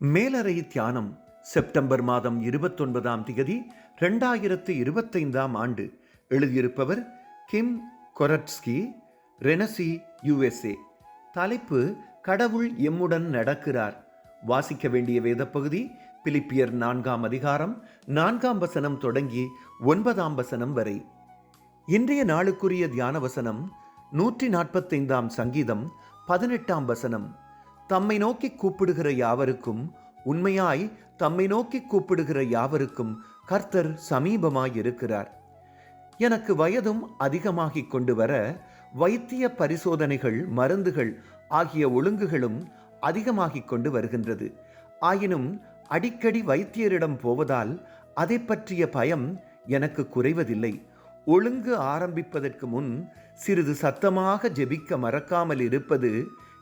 மேலறை தியானம் செப்டம்பர் மாதம் இருபத்தொன்பதாம் திகதி ரெண்டாயிரத்து இருபத்தைந்தாம் ஆண்டு. எழுதியிருப்பவர் கிம் கொரட்ஸ்கி ரெனசி யுஎஸ்ஏ. தலைப்பு கடவுள் எம்முடன் நடக்கிறார். வாசிக்க வேண்டிய வேதப்பகுதி பிலிப்பியர் நான்காம் அதிகாரம் நான்காம் வசனம் தொடங்கி ஒன்பதாம் வசனம் வரை. இன்றைய நாளுக்குரிய தியான வசனம் நூற்றி நாற்பத்தைந்தாம் சங்கீதம் பதினெட்டாம் வசனம். தம்மை நோக்கி கூப்பிடுகிற யாவருக்கும் உண்மையாய் தம்மை நோக்கி கூப்பிடுகிற யாவருக்கும் கர்த்தர் சமீபமாயிருக்கிறார். எனக்கு வயதும் அதிகமாகிக் கொண்டு வர வைத்திய பரிசோதனைகள் மருந்துகள் ஆகிய ஒழுங்குகளும் அதிகமாகிக் கொண்டு வருகின்றது. ஆயினும் அடிக்கடி வைத்தியரிடம் போவதால் அதை பற்றிய பயம் எனக்கு குறைவதில்லை. ஒழுங்கு ஆரம்பிப்பதற்கு முன் சிறிது சத்தமாக ஜெபிக்க மறக்காமல் இருப்பது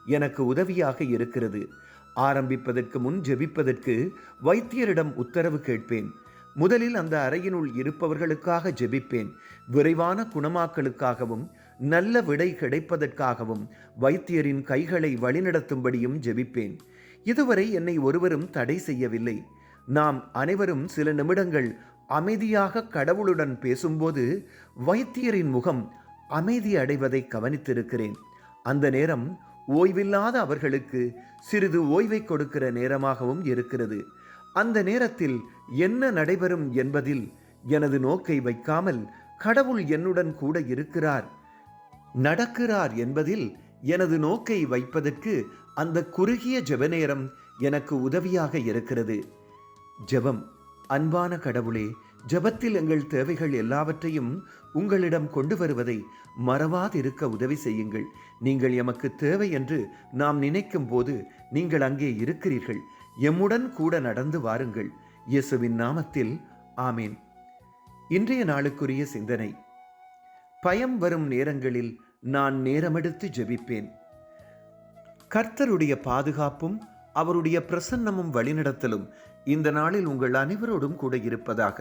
எனக்கு உதவியாக இருக்கிறது. ஆரம்பிப்பதற்கு முன் ஜெபிப்பதற்கு வைத்தியரிடம் உத்தரவு கேட்பேன். முதலில் அந்த அறையினுள் இருப்பவர்களுக்காக ஜெபிப்பேன். விரைவான குணமாக்கலுக்காகவும் நல்ல விடை கிடைப்பதற்காகவும் வைத்தியரின் கைகளை வழிநடத்தும்படியும் ஜெபிப்பேன். இதுவரை என்னை ஒருவரும் தடை செய்யவில்லை. நாம் அனைவரும் சில நிமிடங்கள் அமைதியாக கடவுளுடன் பேசும்போது வைத்தியரின் முகம் அமைதி அடைவதை கவனித்திருக்கிறேன். அந்த நேரம் ஓய்வில்லாத அவர்களுக்கு சிறிது ஓய்வை கொடுக்கிற நேரமாகவும் இருக்கிறது. அந்த நேரத்தில் என்ன நடைபெறும் என்பதில் எனது நோக்கை வைக்காமல் கடவுள் என்னுடன் கூட இருக்கிறார். நடக்கிறார் என்பதில் எனது நோக்கை வைப்பதற்கு அந்த குறுகிய ஜெப நேரம் எனக்கு உதவியாக இருக்கிறது. ஜெபம் அன்பான கடவுளே ஜெபத்தில் எங்கள் தேவைகள் எல்லாவற்றையும் உங்களிடம் கொண்டு வருவதை மறவாதிருக்க உதவி செய்யுங்கள். நீங்கள் எமக்கு தேவை என்று நாம் நினைக்கும் போது நீங்கள் அங்கே இருக்கிறீர்கள். எம்முடன் கூட நடந்து வாருங்கள். இயேசுவின் நாமத்தில் ஆமேன். இன்றைய நாளுக்குரிய சிந்தனை. பயம் வரும் நேரங்களில் நான் நேரமெடுத்து ஜெபிப்பேன். கர்த்தருடைய பாதுகாப்பும் அவருடைய பிரசன்னமும் வழிநடத்தலும் இந்த நாளில் உங்கள் அனைவரோடும் கூட இருப்பதாக.